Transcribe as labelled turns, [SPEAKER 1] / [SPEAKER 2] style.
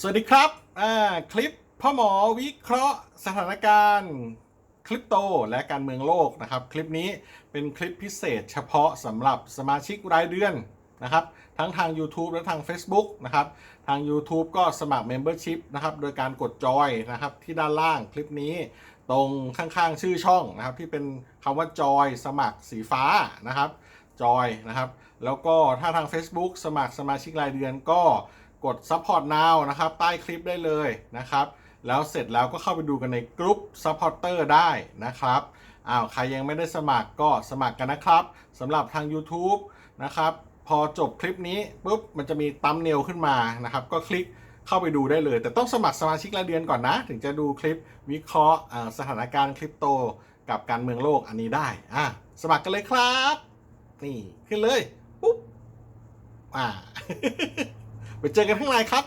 [SPEAKER 1] สวัสดีครับคลิปพ่อหมอวิเคราะห์สถานการณ์คริปโตและการเมืองโลกนะครับ คลิปนี้เป็นคลิปพิเศษเฉพาะสำหรับสมาชิกรายเดือนนะครับ ทั้งทาง YouTube และทาง Facebook นะครับ ทาง YouTube ก็สมัคร Membership นะครับ โดยการกดจอยนะครับที่ด้านล่างคลิปนี้ตรงข้างๆชื่อช่องนะครับ ที่เป็นคำว่าจอยสมัครสีฟ้านะครับจอยนะครับ แล้วก็ถ้าทาง Facebook สมัครสมาชิกรายเดือนก็ กด Support Now นะครับ ใต้คลิปได้เลยนะครับ แล้วเสร็จแล้วก็เข้าไปดูกันในกลุ่ม Supporter ได้นะครับอ้าวใครยังไม่ได้สมัครก็สมัครกันนะครับสำหรับทาง YouTube นะครับพอจบคลิปนี้ปุ๊บมันจะมีตัมเนลขึ้นมานะครับ ก็คลิกเข้าไปดูได้เลย แต่ต้องสมัครสมาชิกรายเดือนก่อนนะ ถึงจะดูคลิปวิเคราะห์สถานการณ์คริปโตกับการเมืองโลกอันนี้ได้อะสมัครกันเลยครับ นี่ ขึ้นเลย ปุ๊บ อ่า ไปเจอกันข้างในครับ